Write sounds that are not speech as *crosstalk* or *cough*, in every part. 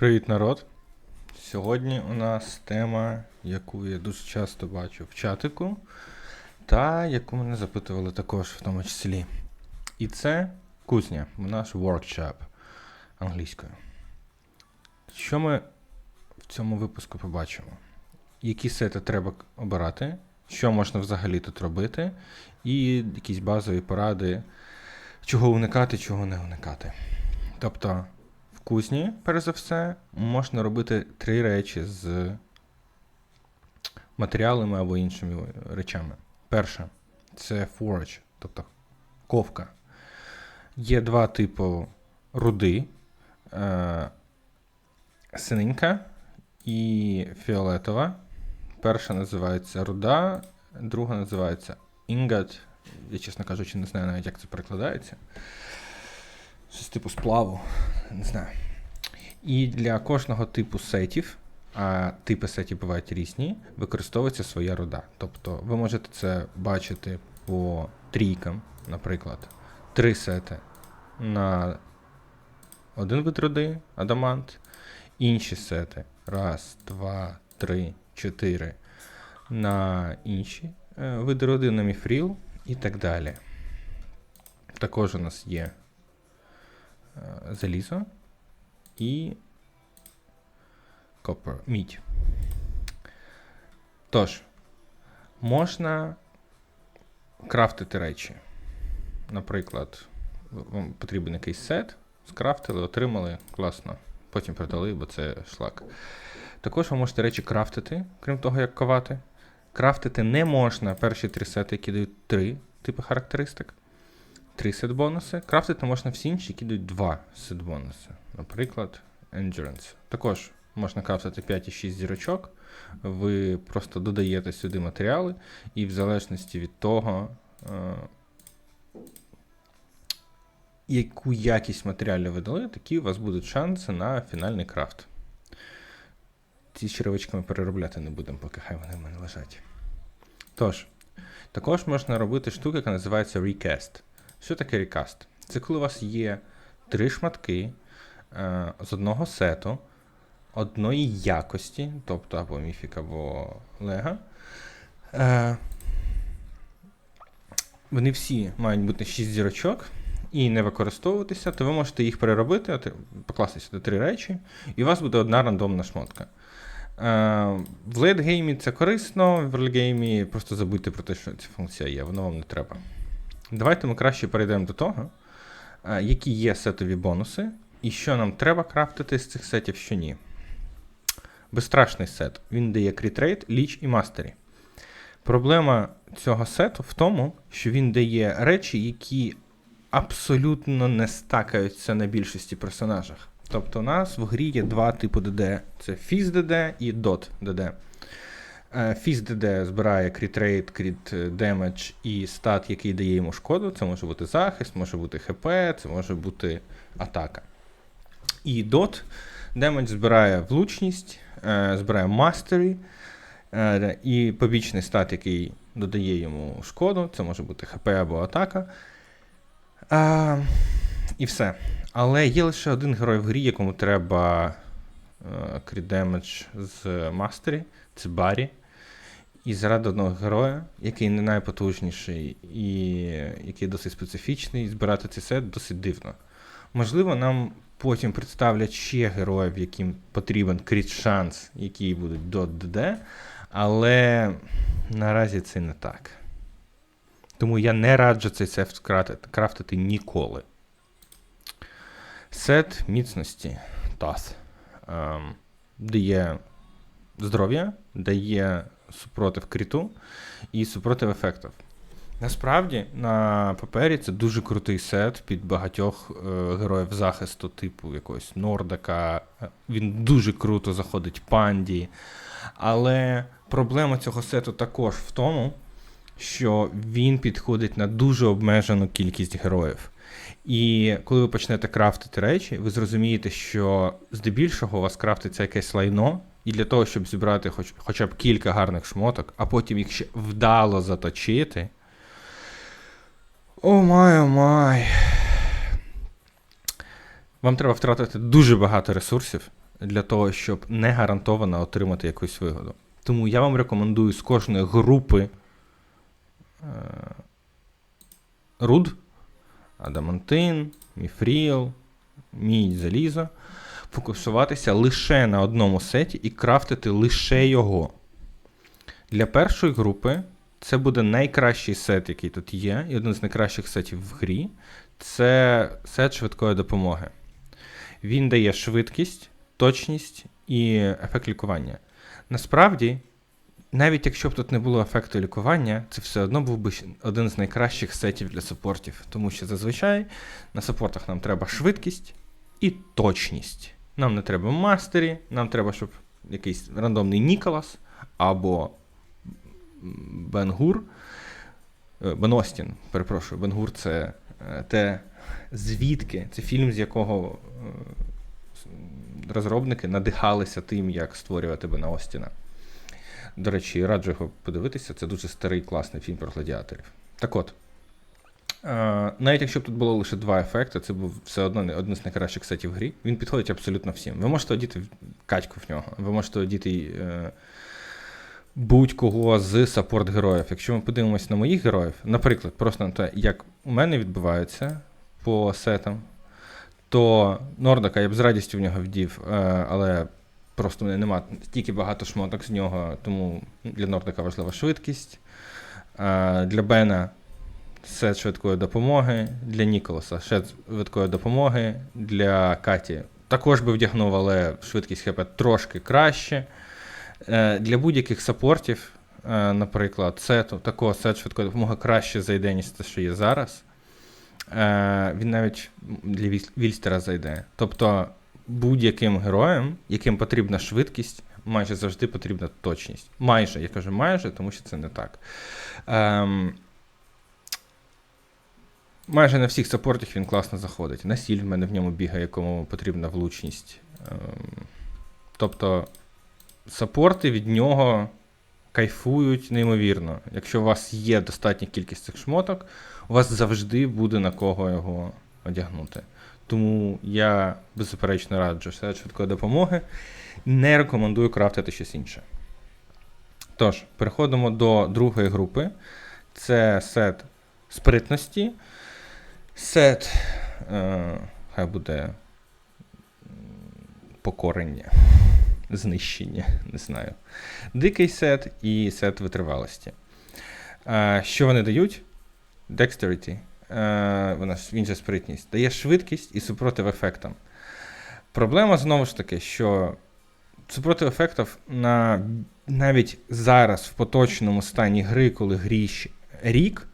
Привіт, народ! Сьогодні у нас тема, яку я дуже часто бачу в чатику, та яку мене запитували також в тому числі. І це кузня, наш workshop англійською. Що ми в цьому випуску побачимо? Які сети треба обирати, що можна взагалі тут робити, і якісь базові поради, чого уникати, чого не уникати. Тобто, в кузні, перш за все, можна робити три речі з матеріалами або іншими речами. Перше це forage, тобто ковка. Є два типи руди: е, синенька і фіолетова. Перша називається руда, друга називається ingot. Я, чесно кажучи, не знаю навіть, як це перекладається. Щось типу сплаву, не знаю. І для кожного типу сетів, а типи сетів бувають різні, використовується своя руда. Тобто ви можете це бачити по трійкам, наприклад, три сети на один вид руди, адамант, інші сети. Раз, два, три, чотири на інші е, види руди, на міфріл і так далі. Також у нас є залізо і copper, мідь. Тож, можна крафтити речі. Наприклад, вам потрібен якийсь сет, скрафтили, отримали, класно. Потім продали, бо це шлак. Також ви можете речі крафтити, крім того, як ковати. Крафтити не можна перші три сети, які дають три типи характеристик. Три сет бонуси. Крафтити можна всі інші, які дають два сет бонуси. Наприклад, Endurance. Також можна крафтити 5 і 6 зірочок. Ви просто додаєте сюди матеріали, і в залежності від того, е, яку якість матеріалів ви дали, такі у вас будуть шанси на фінальний крафт. Ці черевички ми переробляти не будемо, поки хай вони в мене лежать. Тож, також можна робити штуку, яка називається recast. Що таке recast? Це коли у вас є три шматки е, з одного сету, одної якості, тобто або міфік, або лего. Е, вони всі мають бути 6 зірочок і не використовуватися, то ви можете їх переробити, покласти сюди три речі, і у вас буде одна рандомна шмотка. Е, в лейтгеймі це корисно, в ерлгеймі просто забудьте про те, що ця функція є, воно вам не треба. Давайте ми краще перейдемо до того, е, які є сетові бонуси, і що нам треба крафтити з цих сетів, що ні. Безстрашний сет. Він дає крітрейт, ліч і мастері. Проблема цього сету в тому, що він дає речі, які абсолютно не стакаються на більшості персонажах. Тобто у нас в грі є два типи ДД: це Fizz ДД і Dot ДД. Fizz ДД збирає rate, crit damage і стат, який дає йому шкоду. Це може бути захист, може бути ХП, це може бути атака. І Dot Damage збирає влучність, е, збирає е, і побічний стат, який додає йому шкоду, це може бути ХП або атака. А, і все. Але є лише один герой в грі, якому треба е, кріт демедж з мастері, це Барі. І заради одного героя, який не найпотужніший і який досить специфічний, збирати цей сет досить дивно. Можливо, нам потім представлять ще героїв, яким потрібен кріт шанс, які будуть до ДД, але наразі це не так. Тому я не раджу цей сет крафтити, ніколи. Сет міцності TAS ем, дає здоров'я, дає супротив кріту і супротив ефектів. Насправді, на папері це дуже крутий сет під багатьох е, героїв захисту, типу якогось Нордака. Е, Він дуже круто заходить панді. Але проблема цього сету також в тому, що він підходить на дуже обмежену кількість героїв. І коли ви почнете крафтити речі, ви зрозумієте, що здебільшого у вас крафтиться якесь лайно, і для того, щоб зібрати хоч, хоча б кілька гарних шмоток, а потім їх ще вдало заточити. О май, о май. Вам треба втратити дуже багато ресурсів, для того, щоб не гарантовано отримати якусь вигоду. Тому я вам рекомендую з кожної групи е, руд, адамантин, міфріл, мідь, залізо, фокусуватися лише на одному сеті і крафтити лише його. Для першої групи це буде найкращий сет, який тут є, і один з найкращих сетів в грі. Це сет швидкої допомоги. Він дає швидкість, точність і ефект лікування. Насправді, навіть якщо б тут не було ефекту лікування, це все одно був би один з найкращих сетів для саппортів. Тому що зазвичай на саппортах нам треба швидкість і точність. Нам не треба мастері, нам треба, щоб якийсь рандомний Ніколас або Бенгур. е, Бен Остін, перепрошую, Бенгур це е, те, звідки, це фільм, з якого е, розробники надихалися тим, як створювати Бена Остіна. До речі, раджу його подивитися, це дуже старий класний фільм про гладіаторів. Так от. Навіть якщо б тут було лише два ефекти, це був все одно один з найкращих сетів в грі. Він підходить абсолютно всім. Ви можете одіти качку в нього, ви можете одіти е, будь-кого з саппорт-героїв. Якщо ми подивимося на моїх героїв, наприклад, просто на те, як у мене відбувається по сетам, то Нордака я б з радістю в нього вдів, е, але просто в мене нема стільки багато шмоток з нього, тому для Нордака важлива швидкість. Е, Для Бена сет швидкої допомоги, для Ніколаса сет швидкої допомоги, для Каті також би вдягнув, але швидкість ХП трошки краще. Е, Для будь-яких саппортів, е, наприклад, сету, такого сет швидкої допомоги краще зайде, ніж те, що є зараз. Е, Він навіть для Вільстера зайде. Тобто будь-яким героям, яким потрібна швидкість, майже завжди потрібна точність. Майже, я кажу майже, тому що це не так. Майже на всіх саппортах він класно заходить. На сіль в мене в ньому бігає, якому потрібна влучність. Ем, тобто саппорти від нього кайфують неймовірно. Якщо у вас є достатня кількість цих шмоток, у вас завжди буде на кого його одягнути. Тому я беззаперечно раджу сет швидкої допомоги. Не рекомендую крафтити щось інше. Тож, переходимо до другої групи. Це сет спритності. Сет, е, хай буде покорення, знищення, не знаю. Дикий сет і сет витривалості. Е, що вони дають? Dexterity. Е, вона же спритність. Дає швидкість і супротив ефектам. Проблема знову ж таки, що супротив ефектів на навіть зараз в поточному стані гри, коли грі ще рік,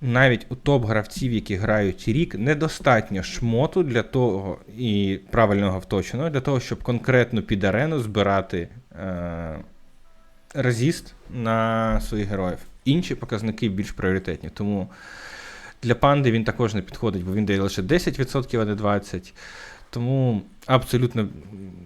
навіть у топ-гравців, які грають рік, недостатньо шмоту для того і правильного вточеного для того, щоб конкретно під арену збирати е, резіст на своїх героїв. Інші показники більш пріоритетні. Тому для панди він також не підходить, бо він дає лише 10%, а не 20%. Тому абсолютно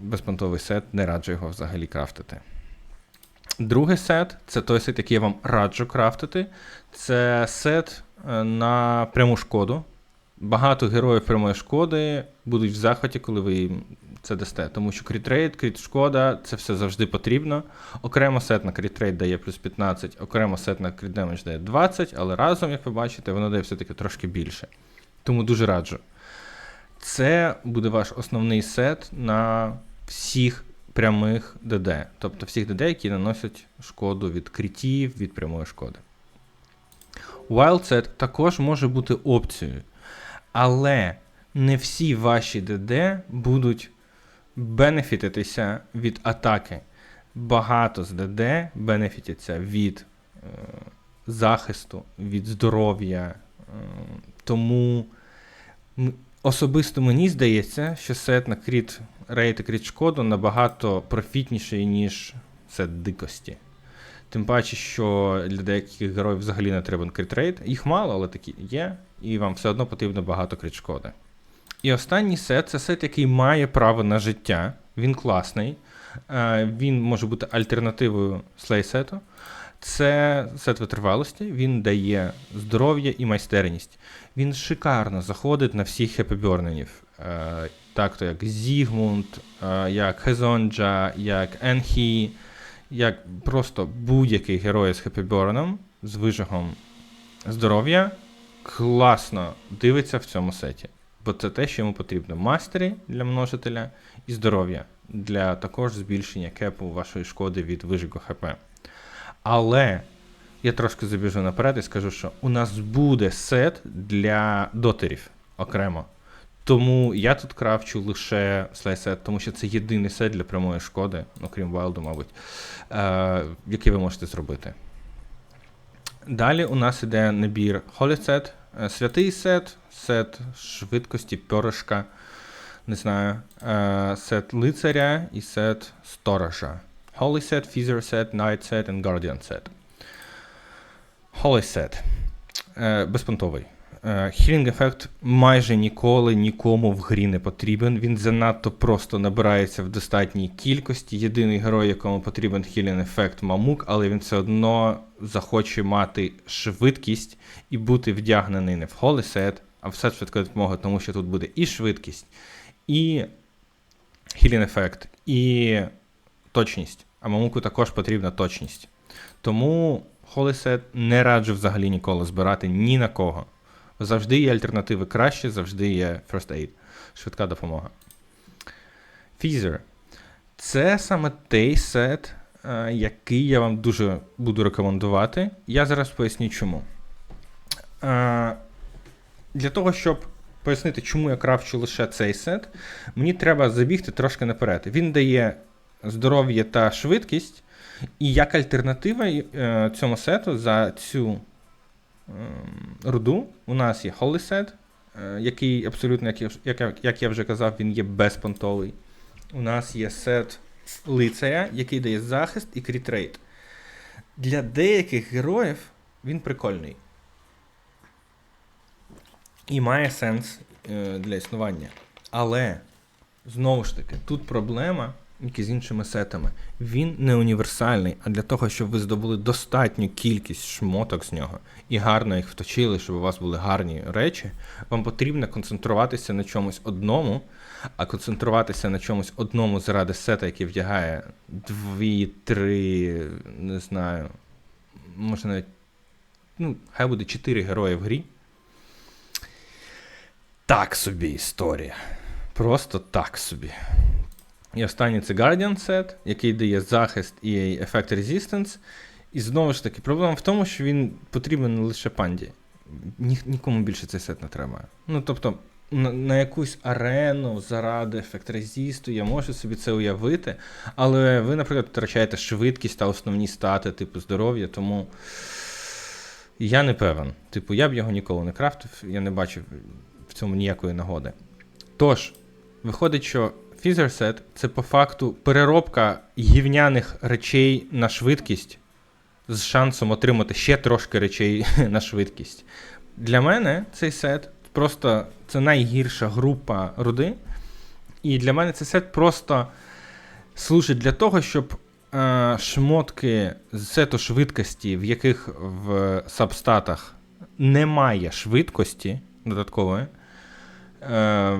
безпонтовий сет, не раджу його взагалі крафтити. Другий сет це той сет, який я вам раджу крафтити. Це сет е, на пряму шкоду. Багато героїв прямої шкоди будуть в захваті, коли ви їм це дасте. Тому що крітрейд, кріт шкода, це все завжди потрібно. Окремо сет на крітрейд дає плюс 15, окремо сет на кріт демедж дає 20, але разом, як ви бачите, воно дає все-таки трошки більше. Тому дуже раджу. Це буде ваш основний сет на всіх прямих ДД. Тобто всіх ДД, які наносять шкоду від крітів, від прямої шкоди. Wild Set також може бути опцією, але не всі ваші ДД будуть бенефітитися від атаки. Багато з ДД бенефітяться від е, захисту, від здоров'я. Е, тому особисто мені здається, що сет на кріт рейт і набагато профітніший, ніж сет дикості. Тим паче, що для деяких героїв взагалі не треба кріт рейт. Їх мало, але такі є, і вам все одно потрібно багато кріт шкоди. І останній сет це сет, який має право на життя. Він класний. Е, Він може бути альтернативою слейсету. Це сет витривалості, він дає здоров'я і майстерність. Він шикарно заходить на всіх хепіберненів. Так то як Зігмунд, е, як Хезонджа, як Енхі, як просто будь-який герой з хеппіберном, з вижигом здоров'я, класно дивиться в цьому сеті. Бо це те, що йому потрібно. Мастері для множителя і здоров'я для також збільшення кепу вашої шкоди від вижигу ХП. Але я трошки забіжу наперед і скажу, що у нас буде сет для дотерів окремо. Тому я тут крафчу лише слайсет, тому що це єдиний сет для прямої шкоди, окрім Вайлду, мабуть, е, який ви можете зробити. Далі у нас іде набір Holy е, святий сет, сет швидкості, пьоришка, не знаю, е, сет лицаря і сет сторожа. Holy Set, Feather Set, Night Set and Guardian Set. Holy Set. Е, безпонтовий. Хілінг ефект майже ніколи нікому в грі не потрібен. Він занадто просто набирається в достатній кількості. Єдиний герой, якому потрібен хілінг ефект Мамук, але він все одно захоче мати швидкість і бути вдягнений не в холий а в сет швидкої допомоги, тому що тут буде і швидкість, і хілінг ефект, і точність. А Мамуку також потрібна точність. Тому холий сет не раджу взагалі ніколи збирати ні на кого. Завжди є альтернативи краще, завжди є First Aid, швидка допомога. Фізер. Це саме той сет, е, який я вам дуже буду рекомендувати. Я зараз поясню чому. Е, Для того, щоб пояснити, чому я крафчу лише цей сет, мені треба забігти трошки наперед. Він дає здоров'я та швидкість, і як альтернатива е, цьому сету за цю руду у нас є е, який абсолютно, як я, як, я- як я вже казав, він є безпонтовий. У нас є сет лицаря, який дає захист і крітрейт. Для деяких героїв він прикольний. І має сенс е, для існування. Але, знову ж таки, тут проблема, як і з іншими сетами. Він не універсальний, а для того, щоб ви здобули достатню кількість шмоток з нього і гарно їх вточили, щоб у вас були гарні речі, вам потрібно концентруватися на чомусь одному, а концентруватися на чомусь одному заради сета, який вдягає дві, три, не знаю, може навіть, ну, хай буде чотири герої в грі. Так собі історія. Просто так собі. І останній це Guardian Set, який дає захист і ефект Resistance. І знову ж таки, проблема в тому, що він потрібен не лише панді. Ні, нікому більше цей сет не треба. Ну, тобто, на, на якусь арену заради ефект резісту, я можу собі це уявити, але ви, наприклад, втрачаєте швидкість та основні стати, типу здоров'я, тому я не певен. Типу, я б його ніколи не крафтив, я не бачив в цьому ніякої нагоди. Тож, виходить, що Set – це по факту переробка гівняних речей на швидкість з шансом отримати ще трошки речей *laughs* на швидкість. Для мене цей сет просто це найгірша група руди. І для мене цей сет просто служить для того, щоб е, шмотки з сету швидкості, в яких в сабстатах немає швидкості додаткової, е,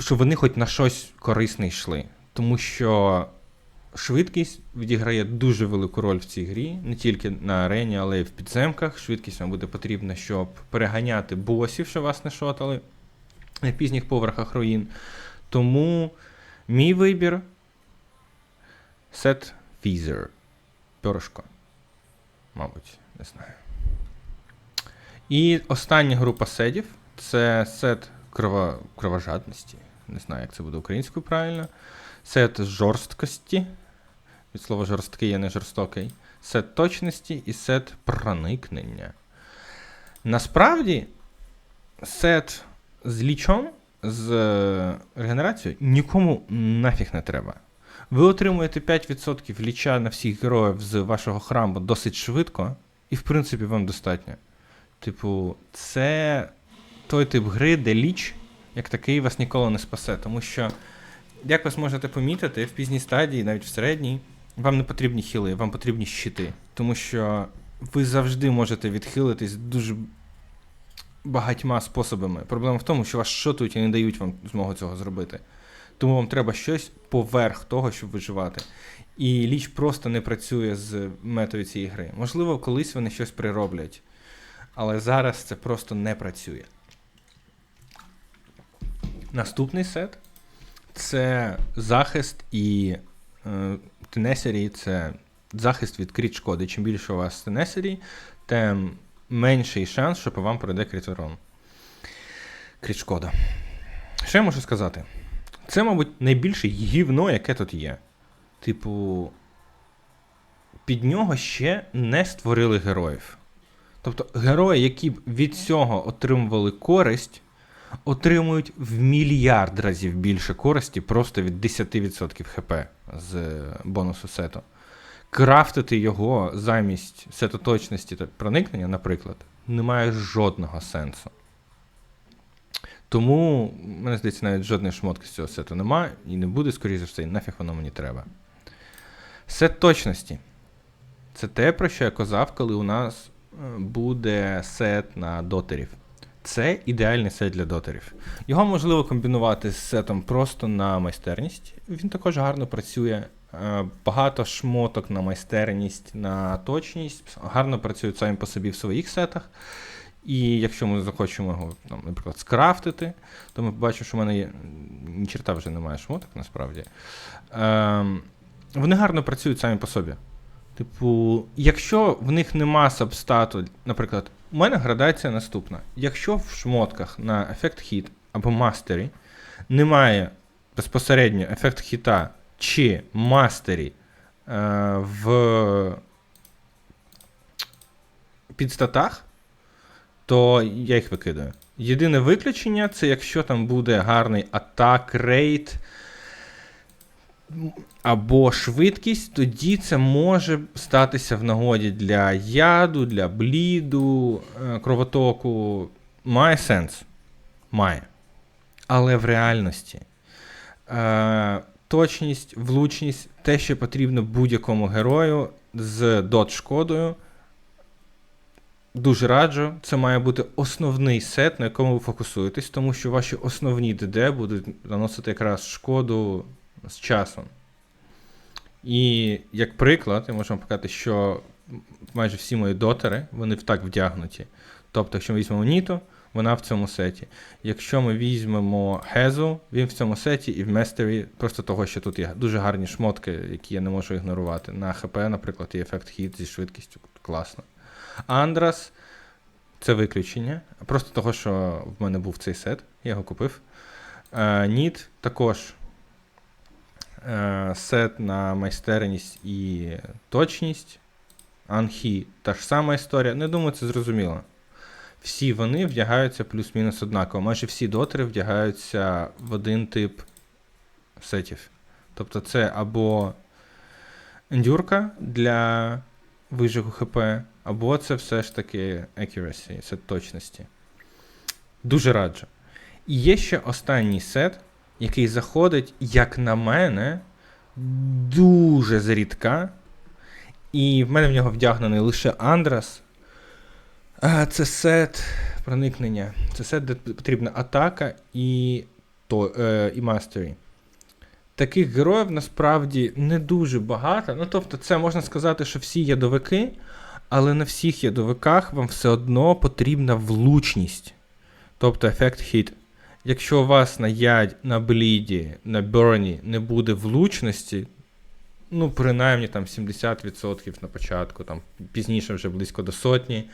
щоб вони хоч на щось корисне йшли. Тому що швидкість відіграє дуже велику роль в цій грі, не тільки на арені, але й в підземках. Швидкість вам буде потрібна, щоб переганяти босів, що вас не шотали на пізніх поверхах руїн. Тому мій вибір сет Фізер. Пьорошко. Мабуть, не знаю. І остання група сетів це сет крова... кровожадності. Не знаю, як це буде українською правильно. Сет жорсткості. Від слова жорсткий я не жорстокий. Сет точності і сет проникнення. Насправді, сет з лічом, з е, регенерацією нікому нафіг не треба. Ви отримуєте 5% ліча на всіх героїв з вашого храму досить швидко, і в принципі вам достатньо. Типу, це той тип гри, де ліч, як такий, вас ніколи не спасе. Тому що, як ви зможете помітити, в пізній стадії, навіть в середній, вам не потрібні хіли, вам потрібні щити. Тому що ви завжди можете відхилитись дуже багатьма способами. Проблема в тому, що вас шотують і не дають вам змогу цього зробити. Тому вам треба щось поверх того, щоб виживати. І ліч просто не працює з метою цієї гри. Можливо, колись вони щось прироблять, але зараз це просто не працює. Наступний сет це захист і е, тенесері це захист від кріт шкоди. Чим більше у вас тенесері, тим менший шанс, що по вам пройде кріт-урон. Кріт шкода. Що я можу сказати? Це, мабуть, найбільше гівно, яке тут є. Типу, під нього ще не створили героїв. Тобто, герої, які б від цього отримували користь, отримують в мільярд разів більше користі просто від 10% хп з бонусу сету. Крафтити його замість сету точності та проникнення, наприклад, немає жодного сенсу. Тому, мене здається, навіть жодної шмотки з цього сету немає і не буде, скоріше все, нафіг воно мені треба. Сет точності. Це те, про що я казав, коли у нас е, буде сет на дотерів. Це ідеальний сет для дотерів. Його можливо комбінувати з сетом просто на майстерність. Він також гарно працює. Е, Багато шмоток на майстерність, на точність. Гарно працюють самі по собі в своїх сетах. І якщо ми захочемо його, там, наприклад, скрафтити, то ми побачимо, що в мене є. Ні черта вже немає шмоток, насправді. Ем, вони гарно працюють самі по собі. Типу, якщо в них нема сабстату, наприклад, у мене градація наступна. Якщо в шмотках на ефект хіт або мастері немає безпосередньо ефект хіта чи мастері е, в підстатах, то я їх викидаю. Єдине виключення це якщо там буде гарний атак, рейд або швидкість, тоді це може статися в нагоді для яду, для бліду, е, кровотоку. Має сенс. Має. Але в реальності е, точність, влучність, те, що потрібно будь-якому герою з дот шкодою. Дуже раджу, це має бути основний сет, на якому ви фокусуєтесь, тому що ваші основні ДД будуть наносити якраз шкоду з часом. І як приклад, я можу вам показати, що майже всі мої дотери, вони так вдягнуті. Тобто, якщо ми візьмемо Ніто, вона в цьому сеті. Якщо ми візьмемо Хезу, він в цьому сеті і в Местері, просто того, що тут є дуже гарні шмотки, які я не можу ігнорувати. На ХП, наприклад, і ефект хід зі швидкістю. Класно. Андрас це виключення. Просто того, що в мене був цей сет, я його купив. Ніт також е, сет на майстерність і точність. Анхі та ж сама історія. Не думаю, це зрозуміло. Всі вони вдягаються плюс-мінус однаково. Майже всі дотери вдягаються в один тип сетів. Тобто це або ендюрка для вижигу ХП, або це все ж таки accuracy, це точності. Дуже раджу. І є ще останній сет, який заходить, як на мене, дуже зрідка. І в мене в нього вдягнений лише Андрас. Це сет проникнення. Це сет, де потрібна атака і то, е, і мастері. Таких героїв насправді не дуже багато. Ну, тобто, це можна сказати, що всі ядовики, але на всіх ядовиках вам все одно потрібна влучність. Тобто ефект хіт. Якщо у вас на ядь, на бліді, на берні не буде влучності, ну, принаймні там 70% на початку, там пізніше вже близько до сотні.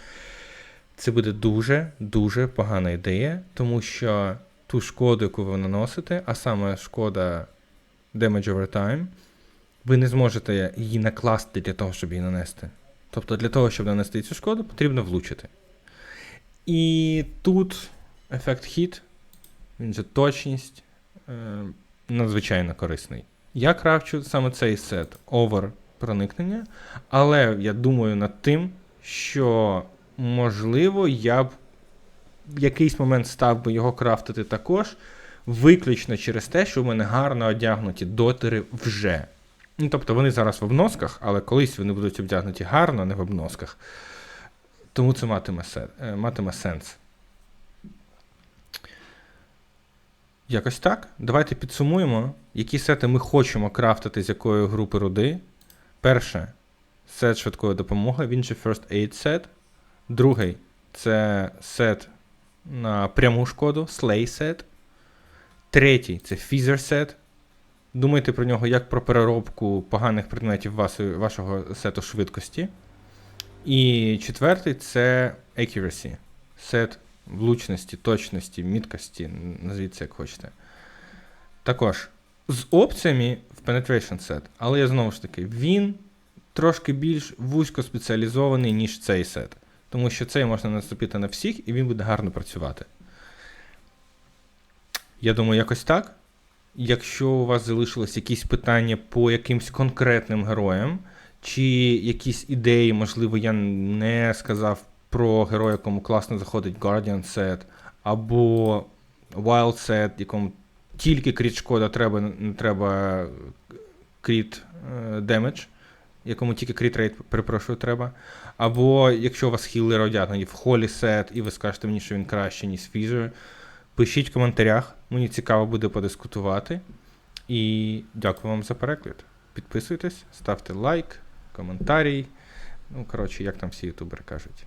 Це буде дуже-дуже погана ідея, тому що ту шкоду, яку ви наносите, а саме шкода damage over time, ви не зможете її накласти для того, щоб її нанести. Тобто для того, щоб нанести цю шкоду, потрібно влучити. І тут ефект хіт, він же точність, е, надзвичайно корисний. Я кравчу саме цей сет овер проникнення, але я думаю над тим, що можливо я б в якийсь момент став би його крафтити також, виключно через те, що в мене гарно одягнуті дотери вже. Ну, Тобто вони зараз в обносках, але колись вони будуть обдягнуті гарно, а не в обносках. Тому це матиме, е, матиме сенс. Якось так. Давайте підсумуємо, які сети ми хочемо крафтити з якої групи руди. Перше сет швидкої допомоги, він же First Aid set. Другий це сет на пряму шкоду, Slay set. Третій це Feather set. Думайте про нього як про переробку поганих предметів вашого сету швидкості. І четвертий це Accuracy. Сет влучності, точності, міткості, назвіть це як хочете. Також з опціями в Penetration Set, але я знову ж таки, він трошки більш вузько спеціалізований, ніж цей сет. Тому що цей можна наступити на всіх, і він буде гарно працювати. Я думаю, якось так. Якщо у вас залишились якісь питання по якимсь конкретним героям, чи якісь ідеї, можливо, я не сказав про героя, якому класно заходить Guardian Set, або Wild Set, якому тільки кріт шкода треба, не треба кріт демедж, якому тільки кріт рейт, перепрошую, треба. Або якщо у вас хілер одягнені в холі сет, і ви скажете мені, що він краще, ніж Фізер, пишіть в коментарях, мені цікаво буде подискутувати. І дякую вам за перегляд. Підписуйтесь, ставте лайк, коментарій. Ну, коротше, як там всі ютубери кажуть.